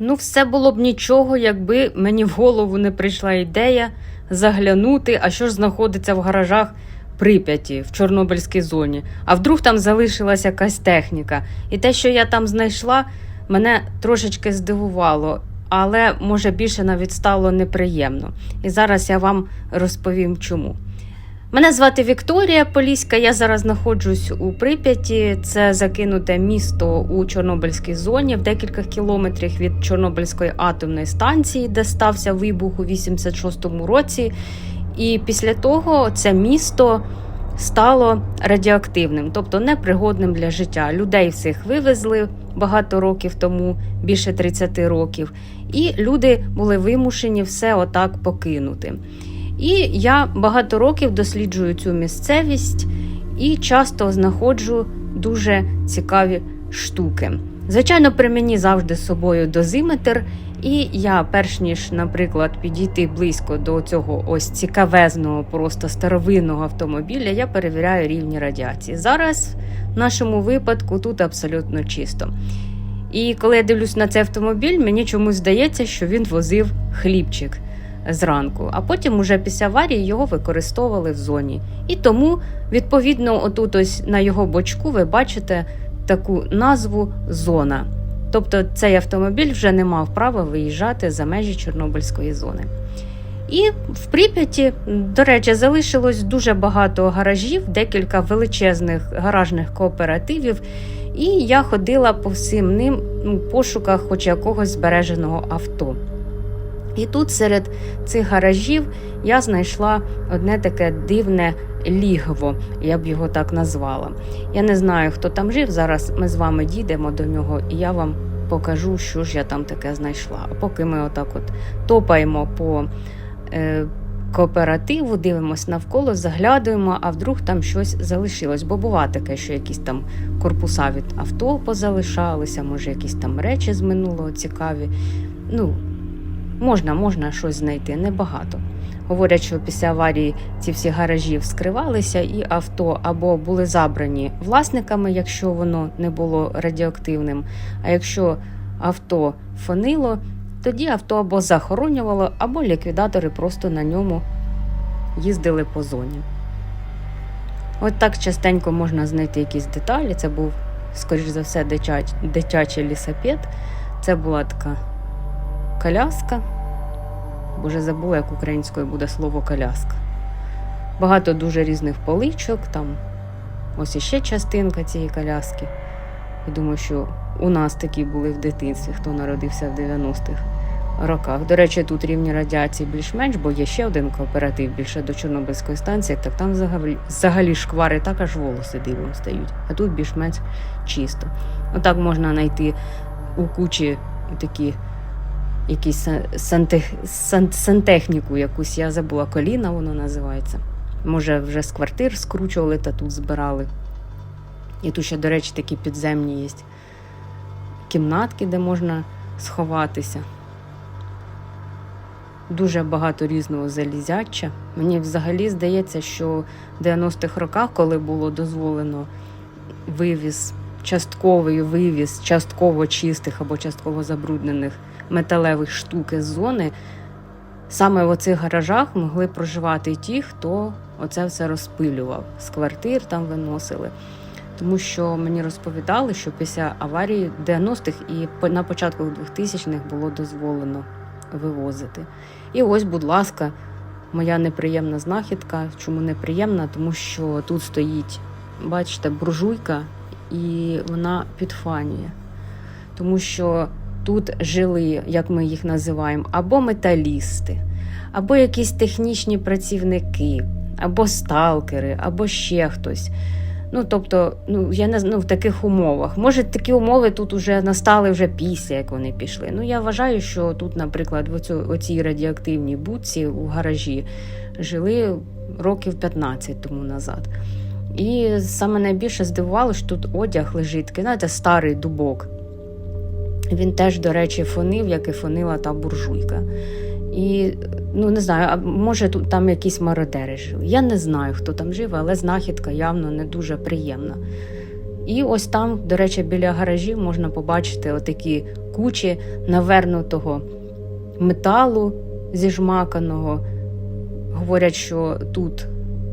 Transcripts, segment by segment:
Ну, все було б нічого, якби мені в голову не прийшла ідея заглянути, а що ж знаходиться в гаражах Прип'яті в Чорнобильській зоні. А вдруг там залишилась якась техніка. І те, що я там знайшла, мене трошечки здивувало, але може більше навіть стало неприємно. І зараз я вам розповім чому. Мене звати Вікторія Поліська. Я зараз знаходжусь у Прип'яті. Це закинуте місто у Чорнобильській зоні в декілька кілометрів від Чорнобильської атомної станції, де стався вибух у 86-му році. І після того це місто стало радіоактивним, тобто непригодним для життя. Людей всіх вивезли багато років тому, більше 30 років, і люди були вимушені все отак покинути. І я багато років досліджую цю місцевість і часто знаходжу дуже цікаві штуки. Звичайно, при мені завжди з собою дозиметр, і я, перш ніж, наприклад, підійти близько до цього ось цікавезного, просто старовинного автомобіля, я перевіряю рівні радіації. Зараз в нашому випадку тут абсолютно чисто. І коли я дивлюсь на цей автомобіль, мені чомусь здається, що він возив хлібчик зранку, а потім, уже після аварії, його використовували в зоні. І тому, відповідно, отут ось на його бочку ви бачите таку назву зона. Тобто цей автомобіль вже не мав права виїжджати за межі Чорнобильської зони. І в Прип'яті, до речі, залишилось дуже багато гаражів, декілька величезних гаражних кооперативів. І я ходила по всім ним у пошуках хоч якогось збереженого авто. І тут серед цих гаражів я знайшла одне таке дивне лігво, я б його так назвала. Я не знаю, хто там жив. Зараз ми з вами дійдемо до нього, і я вам покажу, що ж я там таке знайшла. А поки ми отак от топаємо по е, кооперативу, дивимося навколо, заглядуємо, а вдруг там щось залишилось. Бо буває таке, що якісь там корпуса від авто позалишалися, може, якісь там речі з минулого цікаві. Ну, Можна, можна щось знайти, небагато. Говорять, що після аварії ці всі гаражі вскривалися, і авто або були забрані власниками, якщо воно не було радіоактивним. А якщо авто фонило, тоді авто або захоронювало, або ліквідатори просто на ньому їздили по зоні. От так частенько можна знайти якісь деталі. Це був, скоріш за все, дитяч, дитячий лісапет. Це була така коляска. Боже, забула, як українською буде слово коляска. Багато дуже різних поличок, там ось іще частинка цієї коляски. Я думаю, що у нас такі були в дитинстві, хто народився в 90-х роках. До речі, тут рівні радіації більш-менш, бо є ще один кооператив більше до Чорнобильської станції, так там взагалі, взагалі шквари так аж волоси дивом стають, а тут більш-менш чисто. Отак можна знайти у кучі такі якісь санте, сан, сантехніку якусь, я забула коліна, воно називається. Може, вже з квартир скручували та тут збирали. І тут ще, до речі, такі підземні є кімнатки, де можна сховатися. Дуже багато різного залізяча. Мені взагалі здається, що в 90-х роках, коли було дозволено вивіз, частковий вивіз частково чистих або частково забруднених металевих штук з зони, саме в оцих гаражах могли проживати ті, хто оце все розпилював, з квартир там виносили. Тому що мені розповідали, що після аварії 90-х і на початку 2000-х було дозволено вивозити. І ось, будь ласка, моя неприємна знахідка. Чому неприємна? Тому що тут стоїть, бачите, буржуйка, і вона підфанює. Тому що тут жили, як ми їх називаємо, або металісти, або якісь технічні працівники, або сталкери, або ще хтось. Ну, тобто, ну я не ну, в таких умовах. Може, такі умови тут вже настали вже після, як вони пішли. Ну, я вважаю, що тут, наприклад, в оцю, оцій радіоактивній будці у гаражі жили років 15 тому назад. І саме найбільше здивувало, що тут одяг лежить, такий, знаєте, старий дубок. Він теж, до речі, фонив, як і фонила та буржуйка. І ну не знаю, може тут там якісь мародери жили. Я не знаю, хто там жив, але знахідка явно не дуже приємна. І ось там, до речі, біля гаражів можна побачити отакі кучі навернутого металу зіжмаканого. Говорять, що тут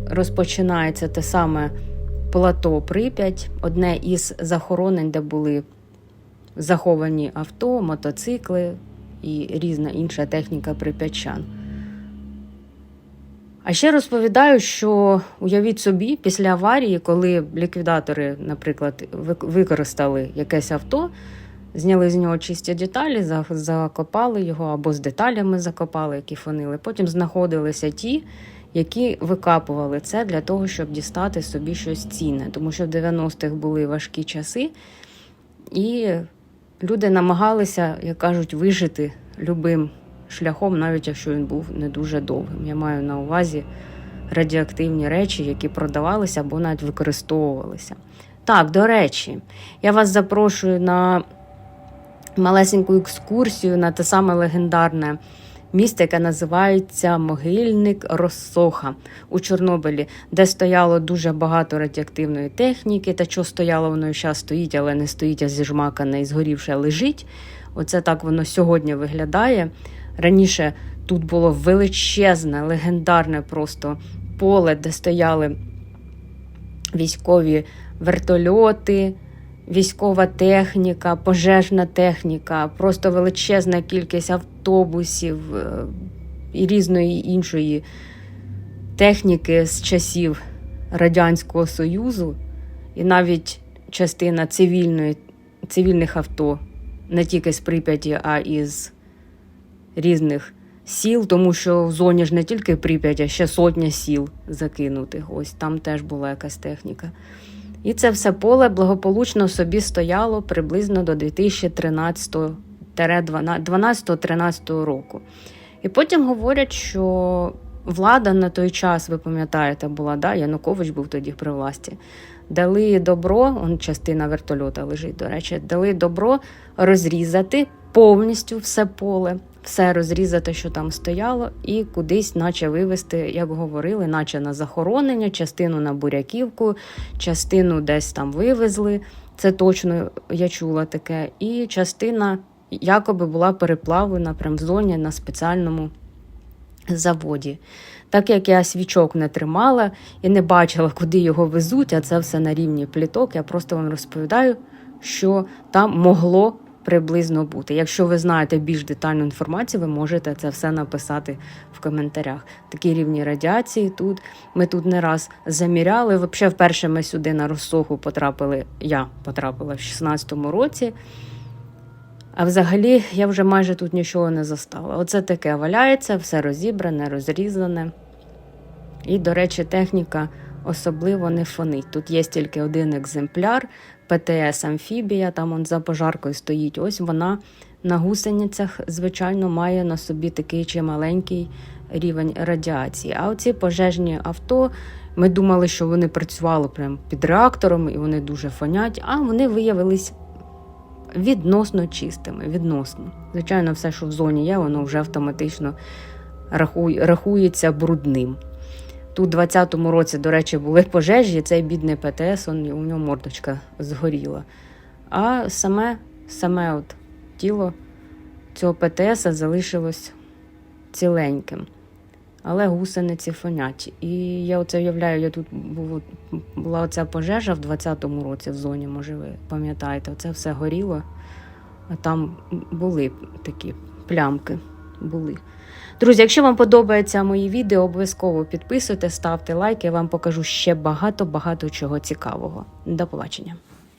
розпочинається те саме плато Прип'ять, одне із захоронень, де були заховані авто, мотоцикли і різна інша техніка прип'ятчан. А ще розповідаю, що уявіть собі, після аварії, коли ліквідатори, наприклад, використали якесь авто, зняли з нього чисті деталі, закопали його або з деталями закопали, які фонили. Потім знаходилися ті, які викапували це для того, щоб дістати собі щось цінне. Тому що в 90-х були важкі часи, і люди намагалися, як кажуть, вижити любим шляхом, навіть якщо він був не дуже довгим. Я маю на увазі радіоактивні речі, які продавалися або навіть використовувалися. Так, до речі, я вас запрошую на малесеньку екскурсію на те саме легендарне місце, яке називається Могильник Росоха у Чорнобилі, де стояло дуже багато радіоактивної техніки. Та що стояло, воно і зараз стоїть, але не стоїть, а зіжмакане і згорівше лежить. Оце так воно сьогодні виглядає. Раніше тут було величезне, легендарне просто поле, де стояли військові вертольоти, військова техніка, пожежна техніка, просто величезна кількість автобусів е, і різної іншої техніки з часів Радянського Союзу, і навіть частина цивільної, цивільних авто, не тільки з Прип'яті, а із різних сіл, тому що в зоні ж не тільки Прип'ять, а ще сотня сіл закинутих. Ось там теж була якась техніка. І це все поле благополучно собі стояло приблизно до 2013-12-13 року. І потім говорять, що влада на той час, ви пам'ятаєте, була, да? Янукович був тоді при власті. Дали добро, он частина вертольота лежить, до речі, дали добро розрізати повністю все поле, все розрізати, що там стояло, і кудись, наче вивезти, як говорили, наче на захоронення, частину на буряківку, частину десь там вивезли. Це точно я чула таке. І частина якоби була переплавлена прямо в зоні на спеціальному заводі. Так як я свічок не тримала і не бачила, куди його везуть, а це все на рівні пліток, я просто вам розповідаю, що там могло приблизно бути. Якщо ви знаєте більш детальну інформацію, ви можете це все написати в коментарях. Такі рівні радіації тут. Ми тут не раз заміряли. Взагалі, вперше ми сюди на розсоху потрапили. Я потрапила в 16-му році. А взагалі я вже майже тут нічого не застала. Оце таке валяється, все розібране, розрізане. І, до речі, техніка особливо не фонить. Тут є тільки один екземпляр, ПТС Амфібія, там он за пожаркою стоїть. Ось вона на гусеницях, звичайно, має на собі такий чималенький рівень радіації. А оці пожежні авто, ми думали, що вони працювали прямо під реактором і вони дуже фонять, а вони виявились відносно чистими. Відносно. Звичайно, все, що в зоні є, воно вже автоматично рахується брудним. Тут у 20-му році, до речі, були пожежі, цей бідний ПТС, он, у нього мордочка згоріла. А саме, саме от тіло цього ПТС залишилось ціленьким. Але гусениці фонять. І я оце уявляю, я тут був, була оця пожежа в 20-му році в зоні, може, ви пам'ятаєте, оце все горіло, а там були такі плямки. Були. Друзі, якщо вам подобаються мої відео, обов'язково підписуйте, ставте лайки, я вам покажу ще багато-багато чого цікавого. До побачення.